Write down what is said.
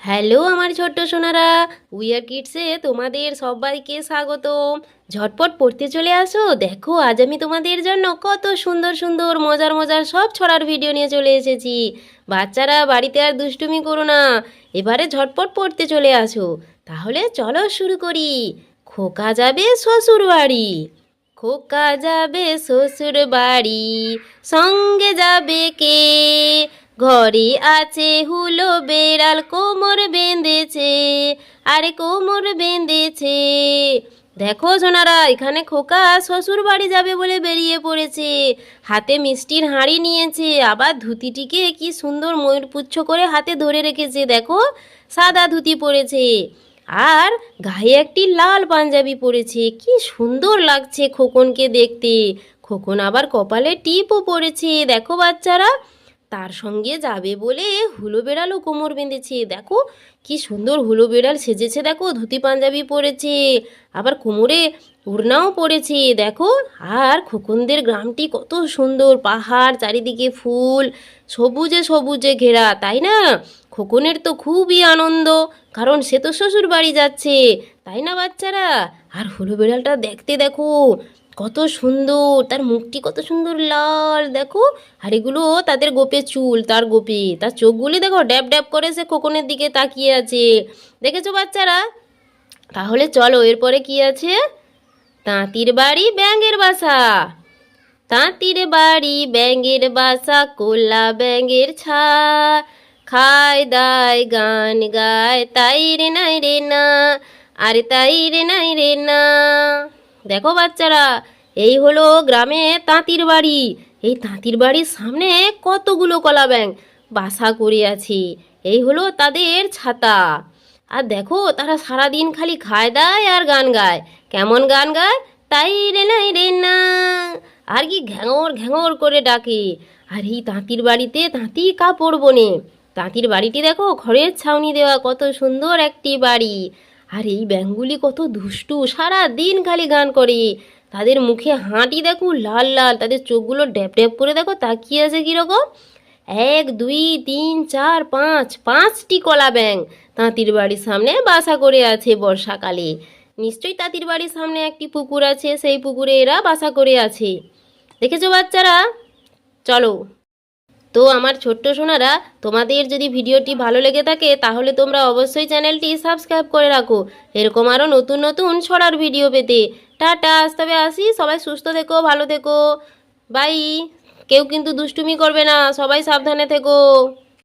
Hello আমার ছোট্ট Sonara wear কিডসে তোমাদের সবাইকে স্বাগত ঝটপট পড়তে চলে আসো, দেখো আজ আমি তোমাদের জন্য কত সুন্দর সুন্দর মজার মজার সব ছড়ার ভিডিও নিয়ে চলে এসেছি। বাচ্চারা বাড়িতে আর দুষ্টুমি করো না, এবারে ঝটপট পড়তে চলে আসো। তাহলে চলো শুরু করি। খোকা যাবে শ্বশুর বাড়ি। খোকা যাবে শ্বশুর বাড়ি। সঙ্গে যাবে কে? ঘরে আছে, হুলো বেড়াল কোমর বেঁধেছে, আরে কোমর বেঁধেছে। দেখো সোনারা, এখানে খোকা শ্বশুর বাড়ি যাবে বলে বেরিয়ে পড়েছে। হাতে মিষ্টির হাঁড়ি নিয়েছে, আবার ধুতিটিকে কি সুন্দর ময়ূরপুচ্ছ করে হাতে ধরে রেখেছে, দেখো, সাদা ধুতি পরেছে। আর গায়ে একটি লাল পাঞ্জাবি পরেছে, কি সুন্দর লাগছে খোকনকে দেখতে। খোকন আবার কপালে টিপও পরেছে, দেখো বাচ্চারা তার সঙ্গে যাবে বলে হুলো বেড়ালও কোমর বেঁধেছে। দেখো, কি সুন্দর হুলো বেড়াল সেজেছে, দেখো, ধুতি পাঞ্জাবি পরেছে, আবার কোমরে ওড়নাও পড়েছে দেখো, আর খোকনদের গ্রামটি কত সুন্দর, পাহাড়, চারিদিকে ফুল, সবুজে সবুজে ঘেরা, তাই না? খোকনের তো খুবই আনন্দ, কারণ সে তো শ্বশুর বাড়ি যাচ্ছে, তাই না বাচ্চারা? আর হুলো বেড়ালটা দেখতে দেখো কত সুন্দর, তার মুখটি কত সুন্দর লাল, দেখো। আর এগুলো তাদের গোপে চুল, তার গোপে। তার চোখগুলি দেখো, ড্যাব ড্যাব করে সে খোকনের দিকে তাকিয়ে আছে। দেখেছ বাচ্চারা? তাহলে চলো, এরপরে কি আছে? তাঁতির বাড়ি, ব্যাঙের বাসা। তাঁতির বাড়ি, ব্যাঙের বাসা, কোলা ব্যাঙের ছা খায়, দায়, গান গায়, তাই রে নাই রে না, আরে তাই রে নাই রে না। দেখো বাচ্চারা, এই হলো গ্রামে তাঁতির বাড়ি। এই তাঁতির বাড়ির সামনে কতগুলো কলা ব্যাঙ বাসা করে আছে এই হলো তাদের ছাতা। আর দেখো, তারা সারাদিন খালি খায় দায় আর গান গায়। কেমন গান গায়? তাই রে নাই রে না। আর কি ঘ্যাঙর ঘ্যাঙর করে ডাকে। আর এই তাঁতির বাড়িতে তাঁতি কাপড় বোনে। তাঁতির বাড়িটি দেখো খড়ের ছাউনি দেওয়া কত সুন্দর একটি বাড়ি। আর এই ব্যাঙগুলি কত দুষ্টু সারা দিন খালি গান করে। তাদের মুখে হাঁটি দেখো, লাল লাল, তাদের চোখগুলো ড্যাপ ড্যাপ করে দেখো, তাকিয়ে আছে কীরকম? এক, দুই, তিন, চার, পাঁচ, পাঁচটি কলা ব্যাঙ তাঁতির বাড়ির সামনে বাসা করে আছে বর্ষাকালে। নিশ্চয়ই তাঁতির বাড়ির সামনে একটি পুকুর আছে, সেই পুকুরে এরা বাসা করে আছে। দেখেছ বাচ্চারা? চলো তো আমার ছোট্ট সোনারা, তোমাদের যদি ভিডিওটি ভালো লেগে থাকে, তাহলে তোমরা অবশ্যই চ্যানেলটি সাবস্ক্রাইব করে রাখো। এরকম আরও নতুন নতুন ছড়ার ভিডিও পেতে। টাটা, আজ তবে আসি। সবাই সুস্থ থেকো, ভালো থেকো। বাই। কেউ কিন্তু দুষ্টুমি করবে না। সবাই সাবধানে থেকো।